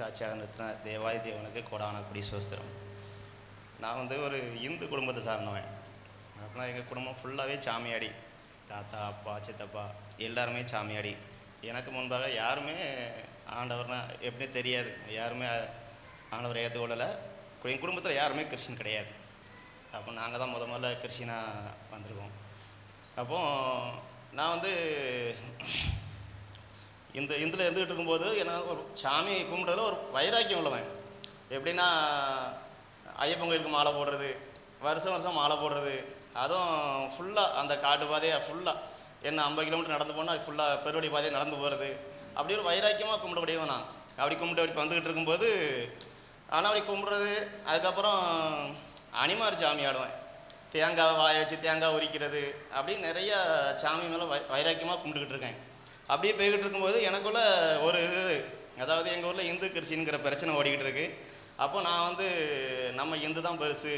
சாட்சியாக நிறுத்தின தேவாய் தேவனுக்கு கொடான குடி சோஸ்திரம். நான் வந்து ஒரு இந்து குடும்பத்தை சார்ந்தவன். அப்படின்னா எங்கள் குடும்பம் ஃபுல்லாகவே சாமியாடி. தாத்தா அப்பா சித்தப்பா எல்லாருமே சாமியாடி. எனக்கு முன்பாக யாருமே ஆண்டவர்னா எப்படி தெரியாது. யாருமே ஆண்டவரை ஏற்றுக்கொள்ளலை. எங்கள் குடும்பத்தில் யாருமே கிறிஸ்டின் கிடையாது. அப்போ நாங்கள் தான் முத முதல்ல கிறிஸ்டினாக வந்திருக்கோம். அப்போது நான் வந்து இந்த இதில் இருந்துகிட்டு இருக்கும்போது எனக்கு ஒரு சாமி கும்பிட்றதுல ஒரு வைராக்கியம் உள்ளவன். எப்படின்னா ஐயப்பன் கோயிலுக்கு மாலை போடுறது வருஷம் வருஷம் மாலை போடுறது அதுவும் ஃபுல்லாக அந்த காட்டு பாதையை ஃபுல்லாக என்ன ஐம்பது கிலோமீட்டர் நடந்து போனால் ஃபுல்லாக பெருவடி பாதையை நடந்து போகிறது அப்படி ஒரு வைராக்கியமாக கும்பிடக்கூடியவன் நான். அப்படி கும்பிட்டு அப்படி வந்துக்கிட்டு இருக்கும்போது ஆனால் அப்படி கும்பிட்றது அதுக்கப்புறம் அனிமார் சாமி ஆடுவேன். தேங்காய் வாயை வச்சு தேங்காய் உரிக்கிறது அப்படி நிறைய சாமி மேலே வை வைராக்கியமாக கும்பிட்டுக்கிட்டு இருக்கேன். அப்படியே போய்கிட்டு இருக்கும்போது எனக்குள்ள ஒரு இது அதாவது எங்கள் ஊரில் இந்து கிறிஸ்டின்ங்கிற பிரச்சனை ஓடிக்கிட்டு இருக்கு. அப்போ நான் வந்து நம்ம இந்து தான் பெருசு.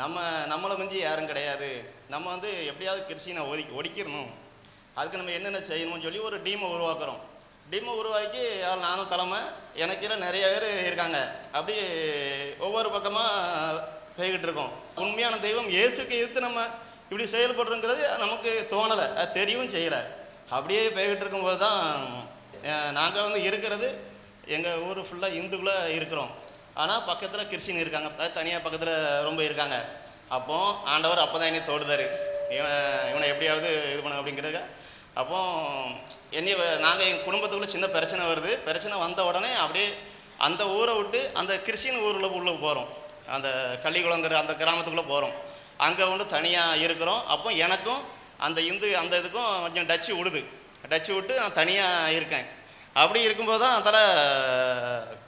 நம்ம நம்மளை மிஞ்சி யாரும் கிடையாது. நம்ம வந்து எப்படியாவது கிறிஸ்டினை ஒதி ஒடிக்கிடணும் அதுக்கு நம்ம என்னென்ன செய்யணும்னு சொல்லி ஒரு டீமை உருவாக்குறோம். டீமை உருவாக்கி அதில் நானும் தலைமை எனக்கு நிறைய பேர் இருக்காங்க. அப்படி ஒவ்வொரு பக்கமாக போய்கிட்டு இருக்கோம். உண்மையான தெய்வம் இயேசுக்கு எதிர்த்து நம்ம இப்படி செயல்படுறோங்கிறது நமக்கு தோணலை. அது தெரியவும் செய்யலை. அப்படியே போய்கிட்டு இருக்கும்போது தான் நாங்கள் வந்து இருக்கிறது எங்கள் ஊர் ஃபுல்லாக இந்துக்குள்ளே இருக்கிறோம். ஆனால் பக்கத்தில் கிறிஸ்டின் இருக்காங்க. தனியாக பக்கத்தில் ரொம்ப இருக்காங்க. அப்போ ஆண்டவர் அப்போ தான் என்னை தோடுதாரு. இவனை இவனை எப்படியாவது இது பண்ண அப்படிங்கிறதுக்கு. அப்போ என்னை நாங்கள் எங்கள் குடும்பத்துக்குள்ளே சின்ன பிரச்சனை வருது. பிரச்சனை வந்த உடனே அப்படியே அந்த ஊரை விட்டு அந்த கிறிஸ்டின் ஊரில் உள்ளே போகிறோம் அந்த கள்ளிக்குளங்கிற அந்த கிராமத்துக்குள்ளே போகிறோம் அங்கே வந்து தனியாக இருக்கிறோம். அப்போ எனக்கும் அந்த இந்து அந்த இதுக்கும் கொஞ்சம் டச்சு விடுது. டச்சு விட்டு நான் தனியாக இருக்கேன். அப்படி இருக்கும்போது தான் அதில்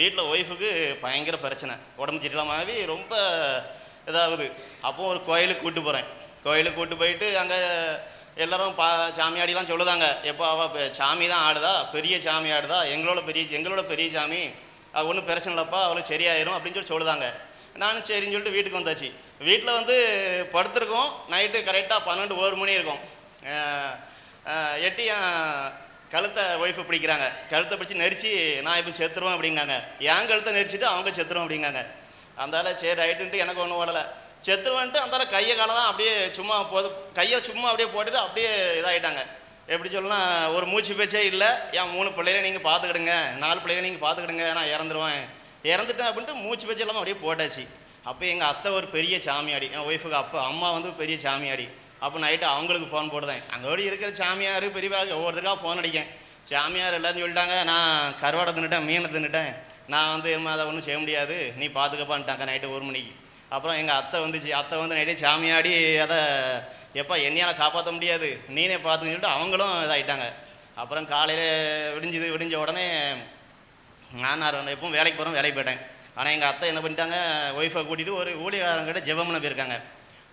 வீட்டில் ஒய்ஃபுக்கு பயங்கர பிரச்சனை. உடம்பு சரியில்லாமவி ரொம்ப இதாகுது. அப்போது ஒரு கோயிலுக்கு கூப்பிட்டு போகிறேன் கோயிலுக்கு கூப்பிட்டு போயிட்டு அங்கே எல்லோரும் பா சாமியாடிலாம் சொல்லுதாங்க. எப்போ அவள் சாமி தான் ஆடுதா? பெரிய சாமி ஆடுதா? எங்களோட பெரிய எங்களோட பெரிய சாமி. அது ஒன்றும் பிரச்சனை இல்லைப்பா அவளுக்கு சரியாயிரும் அப்படின்னு சொல்லி சொல்லுதாங்க. நானும் சரின்னு சொல்லிட்டு வீட்டுக்கு வந்தாச்சு. வீட்டில் வந்து படுத்திருக்கோம். நைட்டு கரெக்டாக பன்னெண்டு ஒரு மணி இருக்கும். எட்டி என் கழுத்தை ஒய்ஃபு பிடிக்கிறாங்க. கழுத்தை பிடிச்சி நெரிச்சு நான் இப்போ செத்துருவேன் அப்படிங்காங்க. என் கழுத்தை நெரிச்சிட்டு அவங்க செத்துருவோம் அப்படிங்காங்க. அந்தால சரி ரைட்டுன்ட்டு எனக்கு ஒன்றும் ஓடலை. செத்துருவன்ட்டு அந்தால கையை காலை தான் அப்படியே சும்மா போது கையை சும்மா அப்படியே போட்டுட்டு அப்படியே இதாகிட்டாங்க எப்படி சொல்லலாம் ஒரு மூச்சு பேச்சே இல்லை. என் மூணு பிள்ளைகளை நீங்கள் பார்த்துக்கிடுங்க. நாலு பிள்ளைகளை நீங்கள் பார்த்துக்கிடுங்க. நான் இறந்துருவேன். இறந்துட்டேன் அப்படின்ட்டு மூச்சு பேச்சு இல்லாமல் அப்படியே போட்டாச்சு. அப்போ எங்கள் அத்தை ஒரு பெரிய சாமியாடி. என் ஒய்ஃபுக்கு அப்போ அம்மா வந்து பெரிய சாமியாடி. அப்போ நைட்டு அவங்களுக்கு ஃபோன் போடுதேன். அங்கோடி இருக்கிற சாமியார் பெரியவாக ஒவ்வொருத்தருக்காக ஃபோன் அடிக்கேன். சாமியார் எல்லாரும் சொல்லிட்டாங்க நான் கருவாடை தின்னுட்டேன் மீனை தின்னுட்டேன். நான் வந்து என்ன அதை ஒன்றும் செய்ய முடியாது. நீ பார்த்துக்கப்பான்ட்டாங்க நைட்டு ஒரு மணிக்கு. அப்புறம் எங்கள் அத்தை வந்துச்சு. அத்தை வந்து நைட்டே சாமியாடி அதை எப்போ என்னையால் காப்பாற்ற முடியாது. நீனே பார்த்துன்னு சொல்லிட்டு அவங்களும் இதாகிட்டாங்க அப்புறம் காலையில் விடிஞ்சுது விடிஞ்ச உடனே நான் எப்பவும் வேலைக்கு போகிறோம் வேலைக்கு போயிட்டேன். ஆனால் எங்கள் அத்தை என்ன பண்ணிட்டாங்க ஒய்ஃபை கூட்டிகிட்டு ஒரு ஊழியக்காரங்கிட்ட ஜெபம் பண்ண போயிருக்காங்க.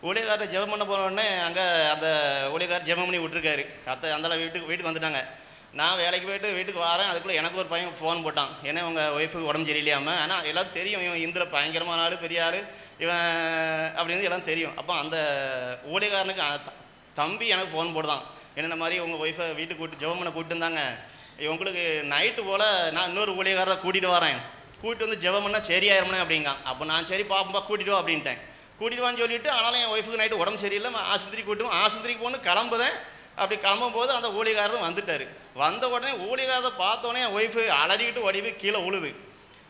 ஊழியக்காரர் ஜெபம் பண்ண போனோடனே அங்கே அந்த ஊழியக்காரர் ஜெபம் பண்ணி விட்டுருக்காரு. அத்தை அந்த வீட்டுக்கு வீட்டுக்கு வந்துட்டாங்க. நான் வேலைக்கு போயிட்டு வீட்டுக்கு வரேன் அதுக்குள்ளே எனக்கு ஒரு பையன் ஃபோன் போட்டான். ஏன்னா உங்கள் ஒய்ஃபுக்கு உடம்பு சரியில்லையாமல் ஆனால் எல்லாம் தெரியும் இவன் இந்தில் பயங்கரமான ஆள் பெரிய ஆள். இவன் அப்படின்னு எல்லாம் தெரியும். அப்போ அந்த ஊழியக்காரனுக்கு த- தம்பி எனக்கு ஃபோன் போடுதான். என்னென்ன மாதிரி உங்கள் ஒய்ஃபை வீட்டுக்கு கூட்டு ஜெபம் பண்ண கூப்பிட்டு இருந்தாங்க. உங்களுக்கு நைட்டு போல் நான் இன்னொரு ஊழியக்காரரை கூட்டிகிட்டு வரேன். கூட்டிட்டு வந்து ஜெபம் பண்ணால் சரியாயிருமனே அப்படிங்கான் அப்போ நான் சரி பாப்பா கூட்டிட்டு வா அப்படின்ட்டேன். கூட்டிட்டு வான்னு சொல்லிட்டு ஆனாலும் என் ஒய்ஃபுக்கு நைட்டு உடம்பு சரியில்லை. ஆஸ்பத்திரி ஆஸ்பத்திரிக்கு கூட்டும் ஆஸ்பத்திரிக்கு போகணும் கிளம்புதேன். அப்படி கிளம்பும் போது அந்த ஊழியக்காரரும் வந்துட்டார். வந்த உடனே ஊழிகாரத்தை பார்த்தோன்னே என் ஒய்ஃபு அலறிக்கிட்டு ஓடி போய் கீழே உழுது.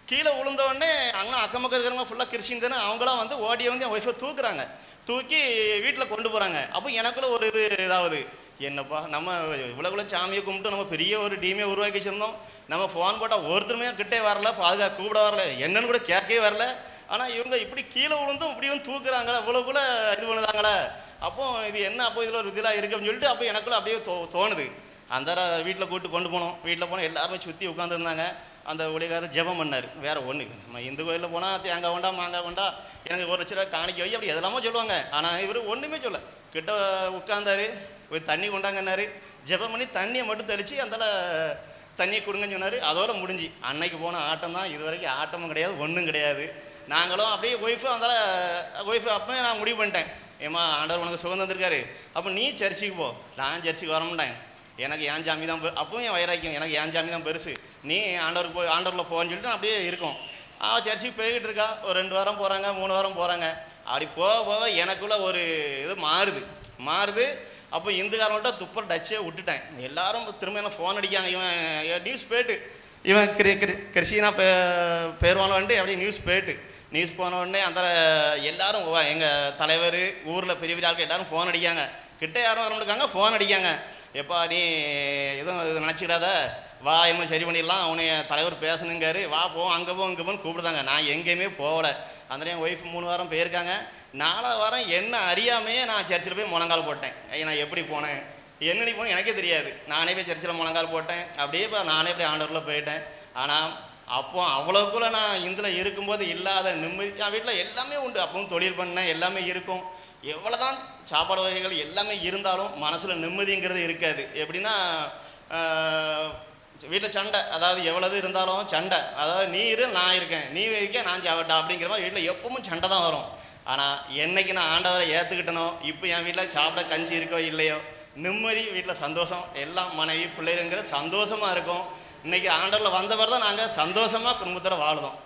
கீழே விழுந்த உடனே அங்கே அக்கம் பக்கம் இருக்கிறவங்க ஃபுல்லாக கிறிஸ்டின் தானே அவங்களாம் வந்து ஓடியை வந்து என் ஒய்ஃபை தூக்குறாங்க. தூக்கி வீட்டில் கொண்டு போகிறாங்க அப்போ எனக்குள்ள ஒரு இது இதாவது என்னப்பா நம்ம இவ்வளோ சாமியை கும்பிட்டு நம்ம பெரிய ஒரு டீமே உருவாக்கி வச்சுருந்தோம். நம்ம ஃபோன் போட்டால் ஒருத்தருமே கிட்டே வரல பாதுகாக்க கூப்பிட வரல என்னன்னு கூட கேட்கவே வரல. ஆனால் இவங்க இப்படி கீழே விழுந்தும் இப்படியும் தூக்குறாங்களே இவ்வளோக்குள்ள இது பண்ணுதாங்களே? அப்போ இது என்ன? அப்போ இதில் ஒரு இதெல்லாம் இருக்கு அப்படின்னு சொல்லிட்டு அப்போ எனக்குள்ள அப்படியே தோ தோணுது. அந்த வீட்டில் கூப்பிட்டு கொண்டு போனோம். வீட்டில் போனால் எல்லாருமே சுற்றி உட்காந்துருந்தாங்க அந்த ஒளிகாத ஜெபம் பண்ணார். வேற ஒன்று நம்ம இந்து கோயிலில் போனால் தேங்காய் கொண்டா மாங்காய் கொண்டா எனக்கு ஒரு லட்ச ரூபா காணிக்க வை அப்படி எதெல்லாமோ சொல்லுவாங்க. ஆனால் இவர் ஒன்றுமே சொல்ல கிட்ட உட்காந்தாரு போய் தண்ணி கொண்டாங்கன்னாரு. ஜெபம் பண்ணி தண்ணியை மட்டும் தெளித்து அந்தால தண்ணியை கொடுங்கன்னு சொன்னார். அதோட முடிஞ்சு. அன்னைக்கு போன ஆட்டம் தான். இது வரைக்கும் ஆட்டமும் கிடையாது ஒன்றும் கிடையாது. நாங்களும் அப்படியே ஒய்ஃபு அந்தால ஒய்ஃபு அப்போ நான் முடிவு பண்ணிட்டேன். ஏமா ஆண்டவர் உனக்கு சுகம் தந்திருக்காரு. அப்போ நீ சர்ச்சுக்கு போ. நான் சர்ச்சுக்கு வர மாட்டேன். எனக்கு என் ஜாமி தான் அப்பவும் என் வைராக்கியம். எனக்கு என் ஜாமி தான் பெருசு. நீ ஆண்டவருக்கு போய் ஆண்டவரில் போகன்னு சொல்லிட்டு அப்படியே இருக்கும். அவள் சர்ச்சுக்கு போய்கிட்டு இருக்கா. ஒரு ரெண்டு வாரம் போகிறாங்க மூணு வாரம் போகிறாங்க அப்படி போக போக எனக்குள்ள ஒரு இது மாறுது. மாறுது. அப்போ இந்துக்காரங்கள்ட்ட துப்பர் டச்சே விட்டுட்டேன். எல்லாரும் திரும்ப என்ன ஃபோன் அடிக்காங்க இவன் நியூஸ் போயிட்டு. இவன் கிரி கிரி கிறிஸ்டினா பே பேருவான வந்துட்டு அப்படியே நியூஸ் போயிட்டு. நியூஸ் போன உடனே அந்த எல்லாரும் எங்கள் தலைவர் ஊரில் பெரிய பெரிய ஆளுக்கு எல்லாரும் ஃபோன் அடிக்காங்க கிட்ட யாரும் வர ஃபோன் அடிக்காங்க எப்பா நீ எதுவும் நினச்சிக்கிடாத? வா என்ன சரி பண்ணிடலாம் அவனை தலைவர் பேசணுங்காரு. வா போவோம் அங்கே போவோம் இங்கே போன்னு கூப்பிடுதாங்க. நான் எங்கேயுமே போகலை. அந்த என் ஒய்ஃப் மூணு வாரம் போயிருக்காங்க. நாலா வாரம் என்ன அறியாமையே நான் சர்ச்சில் போய் முழங்கால் போட்டேன். ஐயா நான் எப்படி போனேன்? என்னடி போனேன் எனக்கே தெரியாது. நானே போய் சர்ச்சில் முழங்கால் போட்டேன். அப்படியே இப்போ நானே போய் ஆண்டவரில் போயிட்டேன். ஆனால் அப்போ அவ்வளோக்குள்ள நான் இதில் இருக்கும்போது இல்லாத நிம்மதி என் வீட்டில் எல்லாமே உண்டு. அப்பவும் தொழில் பண்ணேன் எல்லாமே இருக்கும். எவ்வளோதான் சாப்பாடு வகைகள் எல்லாமே இருந்தாலும் மனசில் நிம்மதிங்கிறது இருக்காது. எப்படின்னா வீட்டில் சண்டை. அதாவது எவ்வளவு இருந்தாலும் சண்டை. அதாவது நீ இரு நான் இருக்கேன். நீ வைக்க நான் சாப்பிட்டா அப்படிங்கிற மாதிரி வீட்டில் எப்பவும் சண்டை தான் வரும். ஆனால் என்னைக்கு நான் ஆண்டவரை ஏற்றுக்கிட்டனோ இப்போ என் வீட்டில் சாப்பிட கஞ்சி இருக்கோ இல்லையோ நிம்மதி வீட்டில் சந்தோஷம். எல்லாம் மனைவி பிள்ளைங்கிற சந்தோஷமாக இருக்கும். இன்னைக்கு ஆண்டவரில் வந்தவர் தான் நாங்கள் சந்தோஷமாக குடும்பத்தில் வாழ்ந்தோம்